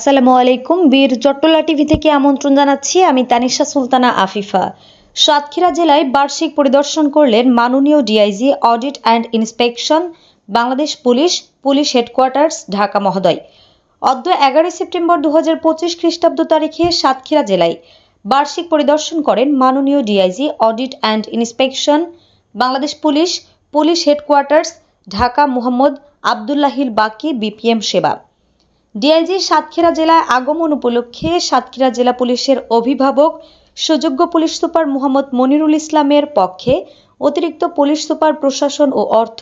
আসসালামু আলাইকুম, বীর চট্টলা টিভি থেকে আমন্ত্রণ জানাচ্ছি আমি তানিশা সুলতানা আফিফা। সাতক্ষীরা জেলায় বার্ষিক পরিদর্শন করলেন মাননীয় DIG audit and inspection Bangladesh police police headquarters, Dhaka মহোদয়। অদ্য এগারোই সেপ্টেম্বর দু হাজার পঁচিশ খ্রিস্টাব্দ তারিখে সাতক্ষীরা জেলায় বার্ষিক পরিদর্শন করেন মাননীয় DIG audit and inspection Bangladesh police police headquarters, Dhaka Mohammad Abdullahil Baki BPM সেবা। ডিআইজি সাতক্ষীরা জেলায় আগমন উপলক্ষে সাতক্ষীরা জেলা পুলিশের অভিভাবক, সুযোগ্য পুলিশ সুপার মোহাম্মদ মনিরুল ইসলামের পক্ষে অতিরিক্ত পুলিশ সুপার প্রশাসন ও অর্থ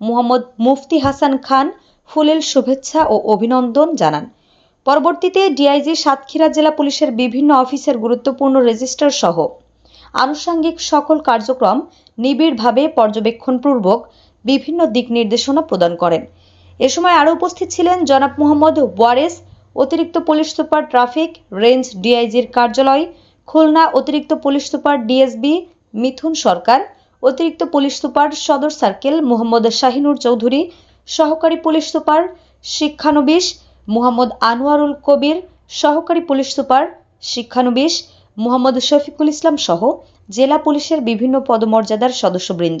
মোহাম্মদ মুফতি হাসান খান ফুলেল শুভেচ্ছা ও অভিনন্দন জানান। পরবর্তীতে ডিআইজি সাতক্ষীরা জেলা পুলিশের বিভিন্ন অফিসের গুরুত্বপূর্ণ রেজিস্টার সহ আনুষঙ্গিক সকল কার্যক্রম নিবিড়ভাবে পর্যবেক্ষণপূর্বক বিভিন্ন দিক নির্দেশনা প্রদান করেন। এ সময় আরও উপস্থিত ছিলেন জনাব মোহাম্মদ ওয়ারেস, অতিরিক্ত পুলিশ সুপার ট্রাফিক, রেঞ্জ ডিআইজির কার্যালয়, খুলনা অতিরিক্ত police super D S B, Mithun Sarkar, অতিরিক্ত পুলিশ সুপার সদর সার্কেল মোহাম্মদ শাহিনুর চৌধুরী, সহকারী পুলিশ সুপার শিক্ষানবিশ মোহাম্মদ আনোয়ারুল কবির, সহকারী পুলিশ সুপার শিক্ষানবিশ মোহাম্মদ শফিকুল ইসলাম সহ জেলা পুলিশের বিভিন্ন পদমর্যাদার সদস্যবৃন্দ।